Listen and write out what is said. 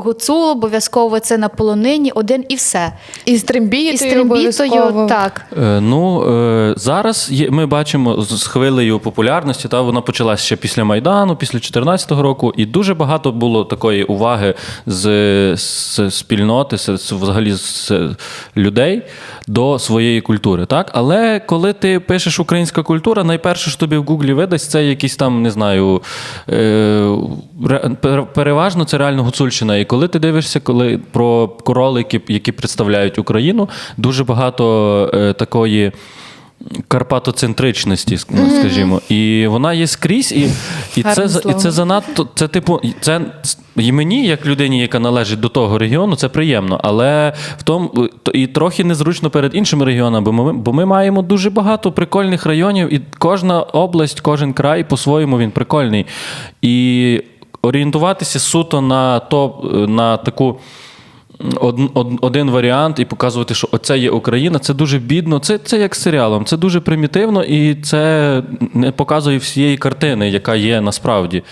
гуцул, обов'язково це на полонині, один і все. І з трембією, І з трембітою, так. Е, Ну е, зараз є, ми бачимо з з хвилею популярності. Та вона почалася ще після майдану, після 2014 року, і дуже багато було такої уваги з, з спільноти, з, з- взагалі з людей до своєї культури. Так, але коли ти пишеш українська культура, найперше, що тобі в Гуглі видасть, це якісь там, не знаю, е, ре- пер- переважно це реально гуцульщина. І коли ти дивишся, коли про королики, які представляють Україну, дуже багато е, такої. Карпатоцентричності, ну, скажімо, і вона є скрізь, і, і, це, і це занадто. Це типу, це і мені, як людині, яка належить до того регіону, це приємно. Але в тому і трохи незручно перед іншими регіонами, бо ми, бо ми маємо дуже багато прикольних районів, і кожна область, кожен край по-своєму він прикольний. І орієнтуватися суто на то, на таку. Од, од, один варіант і показувати, що оце є Україна, це дуже бідно. Це, це як серіалом, це дуже примітивно і це не показує всієї картини, яка є насправді.